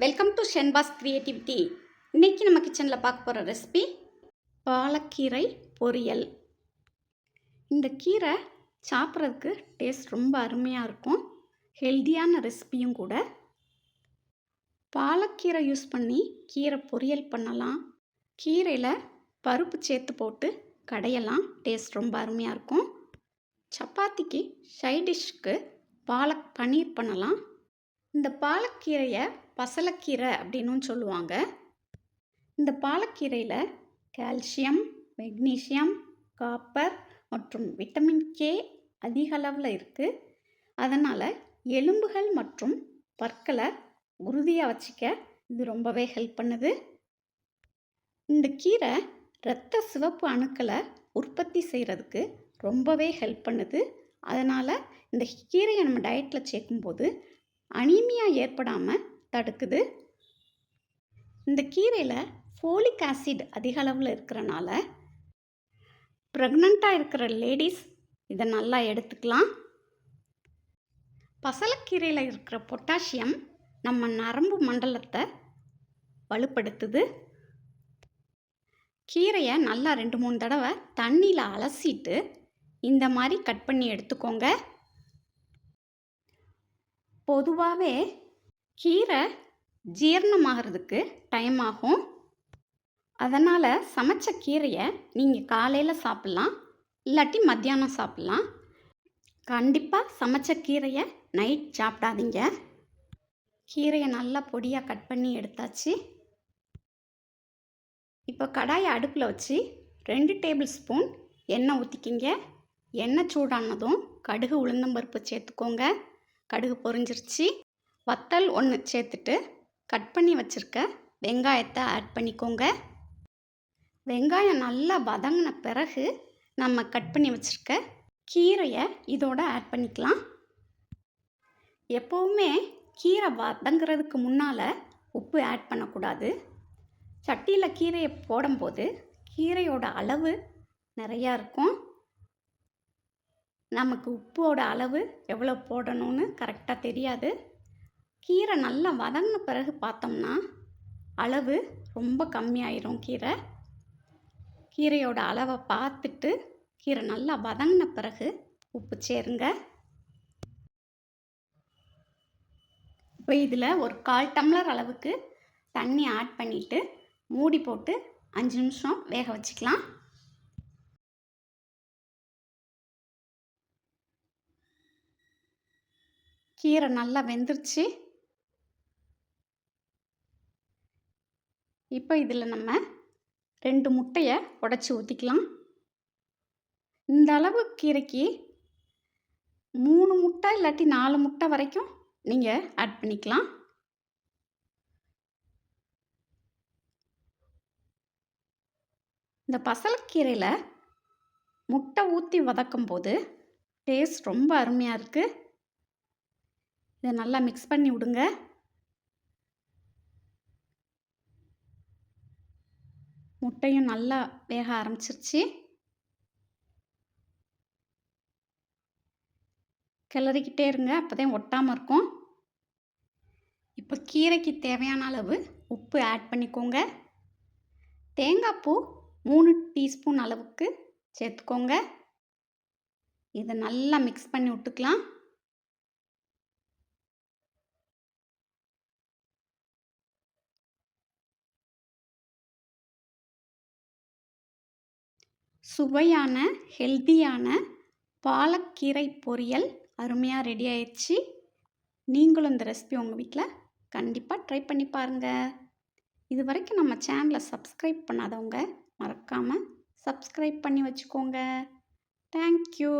Welcome to Shenba's creativity இன்றைக்கி நம்ம கிச்சனில் பார்க்க போகிற ரெசிபி பாலக்கீரை பொரியல். இந்த கீரை சாப்பிட்றதுக்கு டேஸ்ட் ரொம்ப அருமையாக இருக்கும். ஹெல்தியான ரெசிபியும் கூட. பாலக்கீரை யூஸ் பண்ணி கீரை பொரியல் பண்ணலாம். கீரையில் பருப்பு சேர்த்து போட்டு கடையலாம். டேஸ்ட் ரொம்ப அருமையாக இருக்கும். சப்பாத்திக்கு சைடிஷ்க்கு டிஷ்க்கு பாலக் பன்னீர் பண்ணலாம். இந்த பாலக்கீரையை பசலக்கீரை அப்படின்னும் சொல்லுவாங்க. இந்த பாலக்கீரையில் கால்சியம் மெக்னீஷியம் காப்பர் மற்றும் விட்டமின் கே அதிக அளவில் இருக்குது அதனால் எலும்புகள் மற்றும் பற்களை உறுதியாக வச்சுக்க இது ரொம்பவே ஹெல்ப் பண்ணுது. இந்த கீரை இரத்த சிவப்பு அணுக்களை உற்பத்தி செய்கிறதுக்கு ரொம்பவே ஹெல்ப் பண்ணுது. அதனால் இந்த கீரையை நம்ம டயட்டில் சேர்க்கும்போது அனீமியா ஏற்படாமல் தடுக்குது. இந்த கீரையில் ஃபோலிக் ஆசிட் அதிக அளவில் இருக்கிறனால ப்ரெக்னண்ட்டாக இருக்கிற லேடிஸ் இதை நல்லா எடுத்துக்கலாம். பசலக்கீரையில் இருக்கிற பொட்டாசியம் நம்ம நரம்பு மண்டலத்தை வலுப்படுத்துது. கீரையை நல்லா ரெண்டு மூணு தடவை தண்ணியில் அலசிட்டு இந்த மாதிரி கட் பண்ணி எடுத்துக்கோங்க. பொதுவாகவே கீரை ஜீரணமாகிறதுக்கு டைம் ஆகும். அதனால் சமைச்ச கீரையை நீங்கள் காலையில் சாப்பிட்லாம் இல்லாட்டி மத்தியானம் சாப்பிட்லாம். கண்டிப்பாக சமைச்ச கீரையை நைட் சாப்பிடாதீங்க. கீரையை நல்லா பொடியாக கட் பண்ணி எடுத்தாச்சு. இப்போ கடாயை அடுப்பில் வச்சு ரெண்டு டேபிள் ஸ்பூன் எண்ணெய் ஊற்றிக்கிங்க எண்ணெய் சூடானதும் கடுகு உளுந்தம்பருப்பு சேர்த்துக்கோங்க. கடுகு பொரிஞ்சிருச்சு. வத்தல் ஒன்று சேர்த்துட்டு கட் பண்ணி வச்சுருக்க வெங்காயத்தை ஆட் பண்ணிக்கோங்க. வெங்காயம் நல்லா வதங்கின பிறகு நம்ம கட் பண்ணி வச்சுருக்க கீரையை இதோட ஆட் பண்ணிக்கலாம். எப்போவுமே கீரை வதங்குறதுக்கு முன்னால் உப்பு ஆட் பண்ணக்கூடாது. சட்டியில் கீரையை போடும்போது கீரையோட அளவு நிறையா இருக்கும். நமக்கு உப்போட அளவு எவ்வளோ போடணும்னு கரெக்டாக தெரியாது. கீரை நல்லா வதங்கின பிறகு பார்த்தோம்னா அளவு ரொம்ப கம்மியாயிரும் கீரை. கீரையோட அளவை பார்த்துட்டு கீரை நல்லா வதங்கின பிறகு உப்பு சேருங்க. இப்போ இதில் ஒரு கால் டம்ளர் அளவுக்கு தண்ணி ஆட் பண்ணிவிட்டு மூடி போட்டு அஞ்சு நிமிஷம் வேக வச்சுக்கலாம். கீரை நல்லா வெந்துருச்சு. இப்போ இதில் நம்ம ரெண்டு முட்டையை உடச்சி ஊற்றிக்கலாம் இந்த அளவு கீரைக்கு மூணு முட்டை இல்லாட்டி நாலு முட்டை வரைக்கும் நீங்கள் ஆட் பண்ணிக்கலாம். இந்த பசலக்கீரையில் முட்டை ஊற்றி வதக்கும் போது டேஸ்ட் ரொம்ப அருமையாக இருக்குது இதை நல்லா மிக்ஸ் பண்ணி விடுங்க. முட்டையும் நல்லா வேக ஆரம்பிச்சிருச்சு. கிளறிக்கிட்டே இருங்க அப்போ தான் ஒட்டாமல் இருக்கும். இப்போ கீரைக்கு தேவையான அளவு உப்பு ஆட் பண்ணிக்கோங்க. தேங்காய் பூ மூணு டீஸ்பூன் அளவுக்கு சேர்த்துக்கோங்க. இதை நல்லா மிக்ஸ் பண்ணி விட்டுக்கலாம். சுவையான ஹெல்த்தியான பாலக்கீரை பொரியல் அருமையாக ரெடி ஆயிடுச்சு. நீங்களும் இந்த ரெசிபி உங்கள் வீட்டில் கண்டிப்பாக ட்ரை பண்ணி பாருங்கள் இது வரைக்கும் நம்ம சேனலை சப்ஸ்கிரைப் பண்ணாதவங்க மறக்காமல் சப்ஸ்கிரைப் பண்ணி வச்சுக்கோங்க. தேங்க்யூ